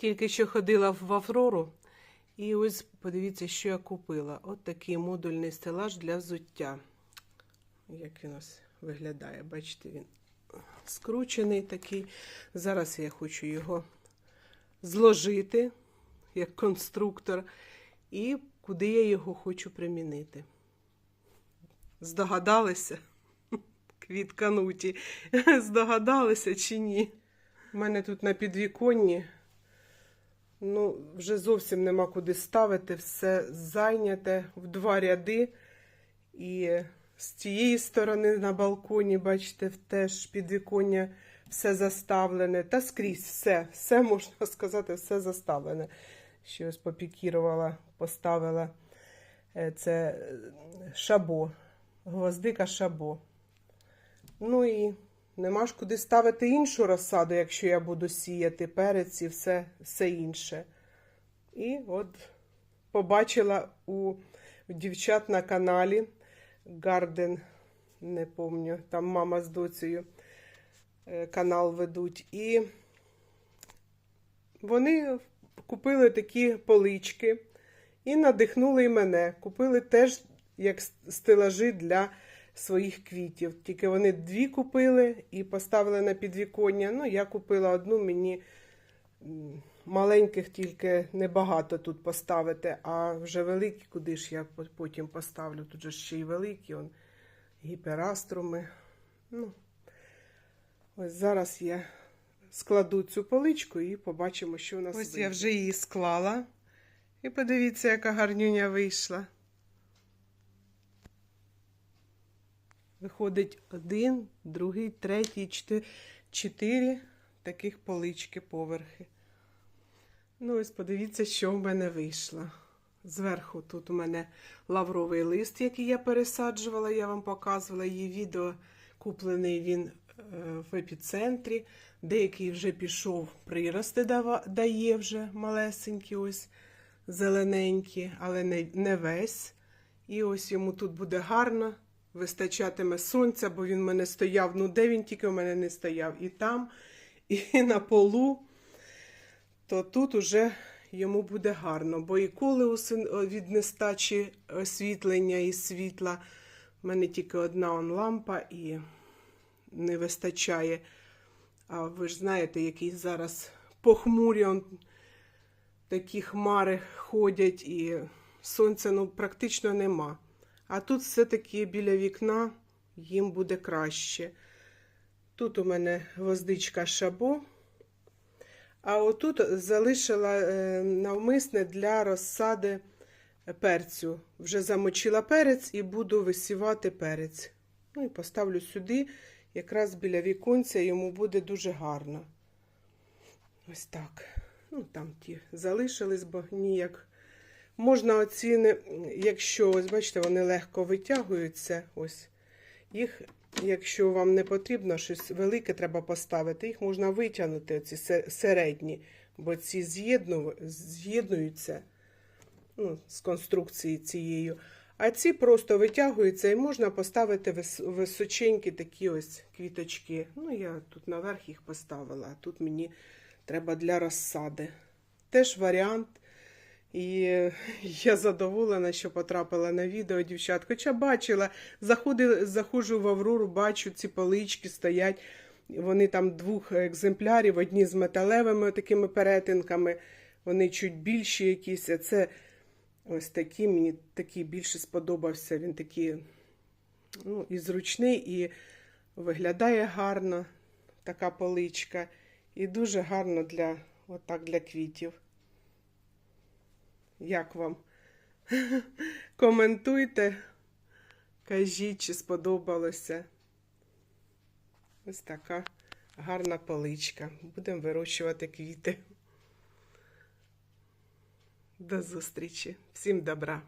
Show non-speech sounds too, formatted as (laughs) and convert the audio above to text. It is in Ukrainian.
Тільки що ходила в Аврору, і ось подивіться, що я купила. От такий модульний стелаж для взуття. Як він ось виглядає, бачите, він скручений такий. Зараз я хочу його зложити як конструктор, і куди я його хочу примінити. Здогадалися? (laughs) Квіткануті. (laughs) Здогадалися чи ні? У мене тут на підвіконні. Ну, вже зовсім нема куди ставити. Все зайняте в два ряди. І з цієї сторони на балконі, бачите, теж підвіконня все заставлене. Та скрізь все, все можна сказати, все заставлене. Ще ось попікірувала, поставила е, це е, шабо, гвоздика шабо. Ну і нема ж куди ставити іншу розсаду, якщо я буду сіяти перець і все, все інше. І от побачила у дівчат на каналі Гарден, не помню, там мама з доцею е, канал ведуть. І вони купили такі полички і надихнули і мене. Купили теж як стелажі для своїх квітів. Тільки вони дві купили і поставили на підвіконня. Ну, я купила одну, мені маленьких тільки небагато тут поставити, а вже великі, куди ж я потім поставлю. Тут же ще й великі, он, гіпераструми. Ну, ось зараз я складу цю поличку і побачимо, що у нас Ось я вже її склала. І подивіться, яка гарнюня вийшла. Виходить один, другий, третій, чотири, чотири таких полички поверхи. Ну, ось подивіться, що в мене вийшло. Зверху тут у мене лавровий лист, який я пересаджувала, я вам показувала її відео. Куплений він е, в епіцентрі. Деякий вже пішов, прирости дає вже малесенькі, ось зелененькі, але не, не весь. І ось йому тут буде гарно, вистачатиме сонця, бо він в мене стояв. Ну, де він тільки в мене не стояв? І там, і (laughs) на полу. То тут уже йому буде гарно. Бо і коли від нестачі освітлення і світла, в мене тільки одна он лампа і не вистачає. А ви ж знаєте, які зараз похмурі он, такі хмари ходять, і сонця ну, практично нема. А тут все-таки біля вікна їм буде краще. Тут у мене гвоздичка шабо. А отут залишила е, навмисне для розсади перцю. Вже замочила перець і буду висівати перець. Ну і поставлю сюди, якраз біля віконця йому буде дуже гарно. Ось так. Ну, там ті залишились, бо ніяк. Можна оціни, якщо, ось бачите, вони легко витягуються. Ось. Їх, якщо вам не потрібно щось велике треба поставити, їх можна витягнути, оці середні, бо ці з'єднуються ну, з конструкції цією. А ці просто витягуються і можна поставити височенькі такі ось квіточки. Ну, я тут наверх їх поставила, а тут мені треба для розсади. Теж варіант. І (laughs) я задоволена, що потрапила на відео, дівчат. Хоча бачила, заходи, заходжу в Аврору, бачу, ці полички стоять. Вони там двох екземплярів, одні з металевими такими перетинками, вони чуть більші якісь. А це ось такі, мені такий більше сподобався. Він такий ну, і зручний, і виглядає гарно, така поличка. І дуже гарно для, отак, для квітів. Як вам? (laughs) Коментуйте, кажіть, чи сподобалося. Ось така гарна поличка. Будемо вирощувати квіти. До зустрічі. Всім добра!